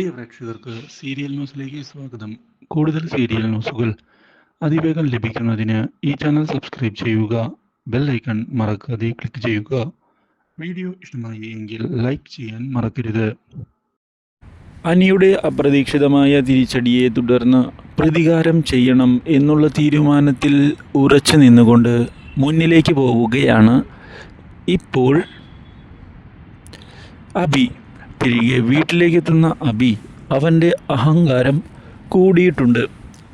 പ്രിയ പ്രേക്ഷകർക്ക് സീരിയൽ ന്യൂസിലേക്ക് സ്വാഗതം. കൂടുതൽ സീരിയൽ ന്യൂസുകൾ അതിവേഗം ലഭിക്കുന്നതിന് ഈ ചാനൽ സബ്സ്ക്രൈബ് ചെയ്യുക ബെൽ ഐക്കൺ മറക്കാതെ ക്ലിക്ക് ചെയ്യുക. വീഡിയോ ഇഷ്ടമായി എങ്കിൽ ലൈക്ക് ചെയ്യാൻ മറക്കരുത്. അനിയുടെ അപ്രതീക്ഷിതമായ തിരിച്ചടിയെ തുടർന്ന് പ്രതികാരം ചെയ്യണം എന്നുള്ള തീരുമാനത്തിൽ ഉറച്ചു നിന്നുകൊണ്ട് മുന്നിലേക്ക് പോവുകയാണ് ഇപ്പോൾ അബി തിരികെ വീട്ടിലേക്കെത്തുന്ന അബി അവന്റെ അഹങ്കാരം കൂടിയിട്ടുണ്ട്.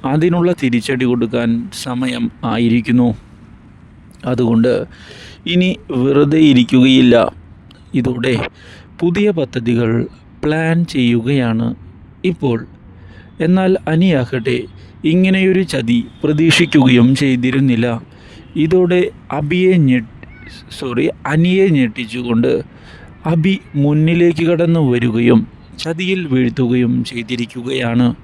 അതിനുള്ള തിരിച്ചടി കൊടുക്കാൻ സമയം ആയിരിക്കുന്നു. അതുകൊണ്ട് ഇനി വെറുതെ ഇരിക്കുകയില്ല. ഇതോടെ പുതിയ പദ്ധതികൾ പ്ലാൻ ചെയ്യുകയാണ് ഇപ്പോൾ. എന്നാൽ അനിയാകട്ടെ ഇങ്ങനെയൊരു ചതി പ്രതീക്ഷിക്കുകയും ചെയ്തിരുന്നില്ല. ഇതോടെ അബിയെ ഞെ സോറി അനിയെ ഞെട്ടിച്ചുകൊണ്ട് അബി മുന്നിലേക്ക് കടന്നു വരികയും ചതിയിൽ വീഴ്ത്തുകയും ചെയ്തിരിക്കുകയാണ്.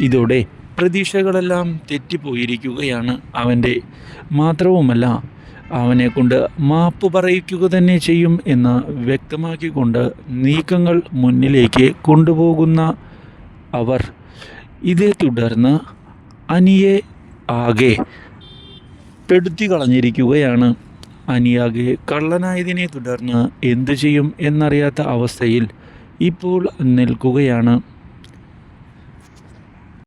ഇതോടെ പ്രതീക്ഷകളെല്ലാം തെറ്റിപ്പോയിരിക്കുകയാണ് അവന്റെ. മാത്രവുമല്ല അവനെ കൊണ്ട് മാപ്പ് പറയിക്കുക തന്നെ ചെയ്യും എന്ന് വ്യക്തമാക്കിക്കൊണ്ട് നീക്കങ്ങൾ മുന്നിലേക്ക് കൊണ്ടുപോകുന്ന അവർ. ഇതേ തുടർന്ന് അനിയെ ആകെ പെടുത്തി കളഞ്ഞിരിക്കുകയാണ്. അനിയാകെ കള്ളനായതിനെ തുടർന്ന് എന്തു ചെയ്യും എന്നറിയാത്ത അവസ്ഥയിൽ ഇപ്പോൾ നിൽക്കുകയാണ്.